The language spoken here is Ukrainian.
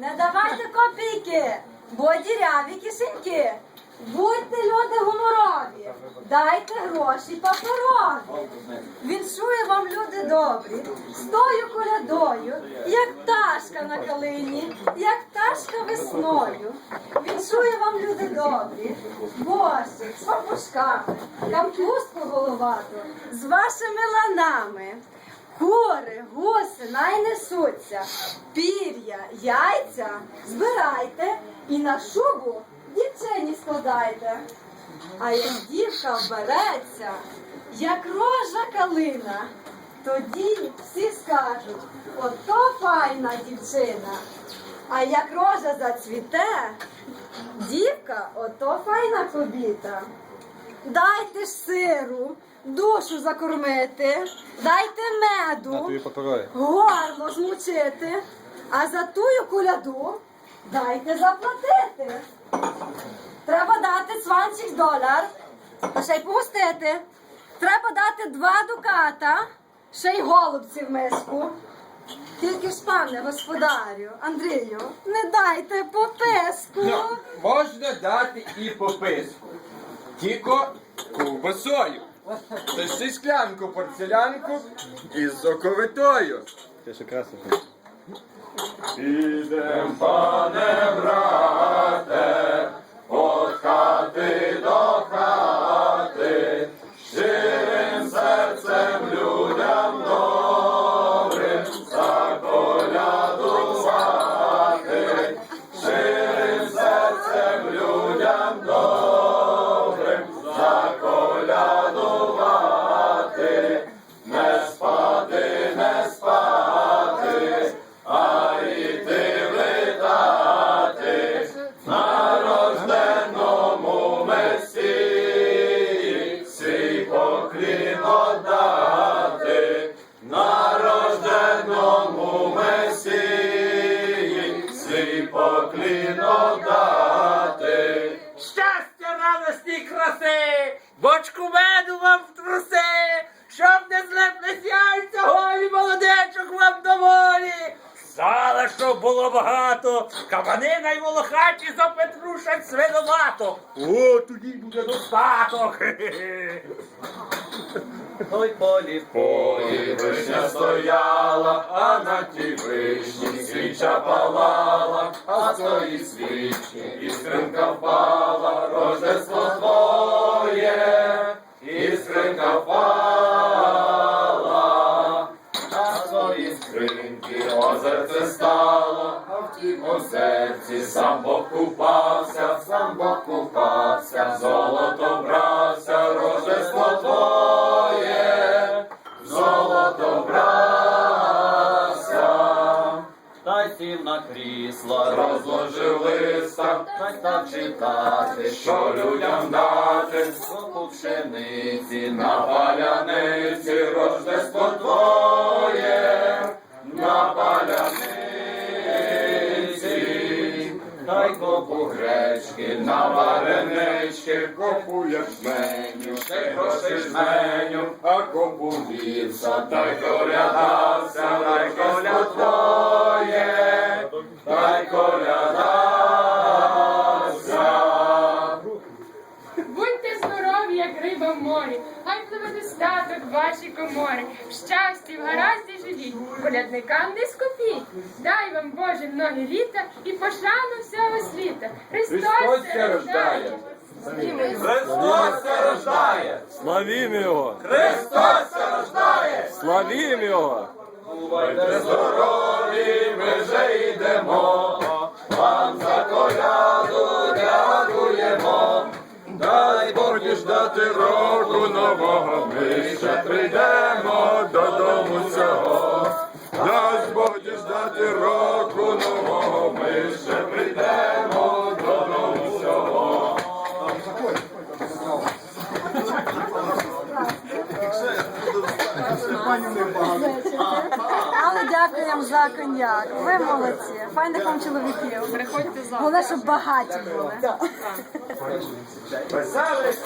Не давайте копійки, бо діряві кишеньки. Будьте люди гуморові, дайте гроші паперові. Віншую вам люди добрі, стою колядою, як пташка на калині, як пташка весною. Віншую вам люди добрі, борщик з папушками, капусту головату, з вашими ланами. Кури, гуси най несуться, пір'я, яйця збирайте і на шубу дівчині складайте. А як дівка вбереться, як рожа калина, тоді всі скажуть, ото файна дівчина. А як рожа зацвіте, дівка ото файна кобіта. Дайте ж сиру, душу закормити, дайте меду, горло змучити, а за тую куляду дайте заплатити. Треба дати сванчик доляр, а ще й погостити. Треба дати два дуката, ще й голубці в миску. Тільки ж, пане господарю, Андрію, не дайте пописку. Ну, можна дати і пописку. Тільки ковбасою. Та ще й склянку порцелянку із соковитою. Це ще красиво. Ідем, пане поклін отдати, на рожденому месії, свій поклін. Щастя, радості краси, бочку меду вам в труси, щоб не злеплись яйця, голі молодечок вам доволі. Сала, було багато, кабанина й волохаті запетрушать свиноматок. О, тоді буде достаток. Хе-хе-хе. Ой, полі, полі, вишня стояла, а на тій вишні свіча палала, а з тої свічки іскринка впала, рождество твоє, іскринка впала, а з тої скринки озерце стало, тім озерці сам Бог купався, сам Бог купався, золото брався, рождество твоє, золото брався. Та й сів на крісла, Розложив листа, та й став читати, що людям дати, Купу пшениці на паляниці рождество твоє, паляниці, та й копу гречки, на варенички, копу ячменю, ще грошей жменю, а копу вівса, та й дай та в морі, хай пливе достаток в вашій коморі. В щасті, в гаразді живіть, колядникам не скупіть. Дай вам Боже многі літа і пошану всього світа. Христос, се рождає. Христос се рождає! Славім його! Христос се рождає! Славім його! Бувайте здорові, ми вже йдемо, вам Бог року нового, ми ще прийдемо додому за коньяк. Ви молодці. Файних вам чоловіків. Приходьте завтра. Головне, щоб багаті були. Веселих!